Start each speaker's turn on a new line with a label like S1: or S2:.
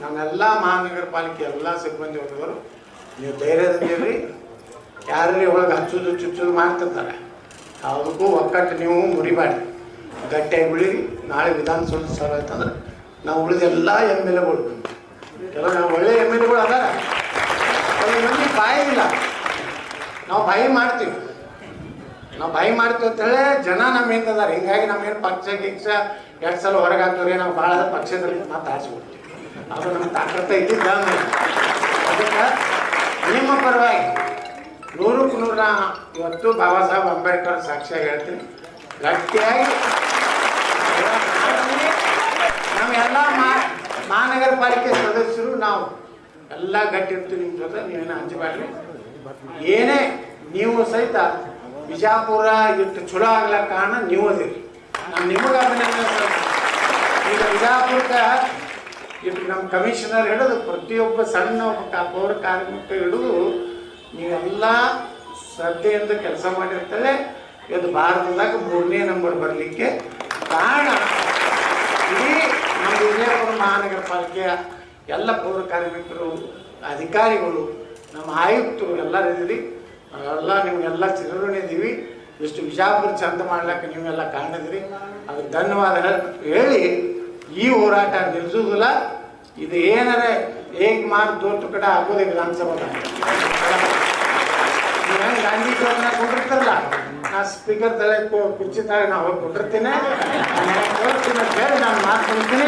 S1: ನಮ್ಮೆಲ್ಲ ಮಹಾನಗರ ಪಾಲಿಕೆ ಎಲ್ಲ ಸಿಬ್ಬಂದಿ ವರ್ಗದವರು, ನೀವು ಯಾರ ಯಾರಲ್ಲಿ ಒಳಗೆ ಹಚ್ಚೋದು ಚುಚ್ಚೋದು ಮಾಡ್ತಿರ್ತಾರೆ. ಯಾವುದಕ್ಕೂ ಒಕ್ಕಟ್ಟು ನೀವು ಮುರಿಬೇಡಿ. ಗಟ್ಟಿಯಾಗಿ ಉಳಿ ನಾಳೆ ವಿಧಾನಸೌಧ ಸರ್ ಅಂತಂದ್ರೆ ನಾವು ಉಳಿದೆಲ್ಲ ಎಂ ಎಲ್ ಎಗಳು ಕೆಲವು ನಾವು ಒಳ್ಳೆ ಎಂ ಎಲ್ ಎಗಳು ಅದಾರ. ಮಂದಿ ಇಲ್ಲ. ನಾವು ಬಾಯಿ ಮಾಡ್ತೀವಿ. ನಾವು ಭಯ ಮಾಡ್ತೀವಿ ಅಂತ ಹೇಳಿ ಜನ ನಮ್ಮ ಹಿಂದದಾರ ಹಿಂಗಾಗಿ ನಮ್ಗೇನು ಪಕ್ಷ ಗಿಕ್ಷ ಎರಡು ಸಲ ಹೊರಗೆ ನಾವು ಭಾಳ ಪಕ್ಷದಲ್ಲಿ ಮಾತಾಡ್ಸ್ಬಿಡ್ತೀವಿ ಅದು ನಮ್ಮ ತಾಕತ್ತ ಇದ್ದಿದ್ದ ಅದಕ್ಕೆ ನಿಮ್ಮ ಪರವಾಗಿ ನೂರಕ್ಕೆ ನೂರ ಇವತ್ತು ಬಾಬಾ ಸಾಹೇಬ್ ಅಂಬೇಡ್ಕರ್ ಸಾಕ್ಷಿಯಾಗಿ ಹೇಳ್ತೀನಿ. ಗಟ್ಟಿಯಾಗಿ ನಾವೆಲ್ಲ ಮಹಾನಗರ ಪಾಲಿಕೆ ಸದಸ್ಯರು ನಾವು ಎಲ್ಲ ಗಟ್ಟಿ ಇರ್ತೀವಿ ನಿಮ್ಮ ಜೊತೆ, ನೀವೇನು ಹಂಚಬೇಡ್ರಿ ಏನೇ ನೀವು ಸಹಿತ ಬಿಜಾಪುರ ಇಟ್ಟು ಚಲೋ ಆಗ್ಲಕ್ಕ ಕಾರಣ ನೀವು ಅದಿರಿ. ನಾನು ನಿಮಗೆ ಅಭಿನಂದನೆ. ಈಗ ಬಿಜಾಪುರಕ್ಕೆ ಇಟ್ಟು ನಮ್ಮ ಕಮಿಷನರ್ ಹಿಡಿದು ಪ್ರತಿಯೊಬ್ಬ ಸಣ್ಣ ಒಬ್ಬ ಪೌರ ಕಾರ್ಮಿಕ ಹಿಡಿದು ನೀವೆಲ್ಲ ಶ್ರದ್ಧೆಯಿಂದ ಕೆಲಸ ಮಾಡಿರ್ತಾರೆ ಇವತ್ತು ಭಾರತದಾಗ ಮೂರನೇ ನಂಬರ್ ಬರಲಿಕ್ಕೆ ಕಾರಣ. ಇಡೀ ನಮ್ಮ ವಿಜಯಪುರ ಮಹಾನಗರ ಪಾಲಿಕೆಯ ಎಲ್ಲ ಪೌರ ಕಾರ್ಮಿಕರು, ಅಧಿಕಾರಿಗಳು, ನಮ್ಮ ಆಯುಕ್ತರು ಎಲ್ಲರೂ ಇದ್ದೀರಿ. ನಾವೆಲ್ಲ ನಿಮಗೆಲ್ಲ ಚಿರಋಣಿದ್ದೀವಿ ಇಷ್ಟು ಬಿಜಾಪುರ ಚಂದ ಮಾಡ್ಲಿಕ್ಕೆ ನೀವೆಲ್ಲ ಕಾಣಿದ್ರಿ ಅದಕ್ಕೆ ಧನ್ಯವಾದ ಹೇಳಿ, ಈ ಹೋರಾಟ ನಿಲ್ಲಿಸೋದಿಲ್ಲ ಇದು ಏನಾರ ಹೇಗೆ ಮಾಡಿ ತೋರ್ತು ಕಡೆ ಆಗೋದೇ ವಿಧಾನಸಭಾ ಹೆಂಗೆ ಗಾಂಧೀಜಿ ಅವ್ರನ್ನ ಕೊಟ್ಟಿರ್ತಾರಲ್ಲ ನಾ ಸ್ಪೀಕರ್ ತಲೆ ಕುರ್ಚಿ ತಾಗ ನಾವು ಹೋಗಿ ಕೊಟ್ಟಿರ್ತೀನಿ. ತೋರಿಸ್ತೀನಿ ಹೇಳಿ ನಾನು ಮಾತು ಕೊಡ್ತೀನಿ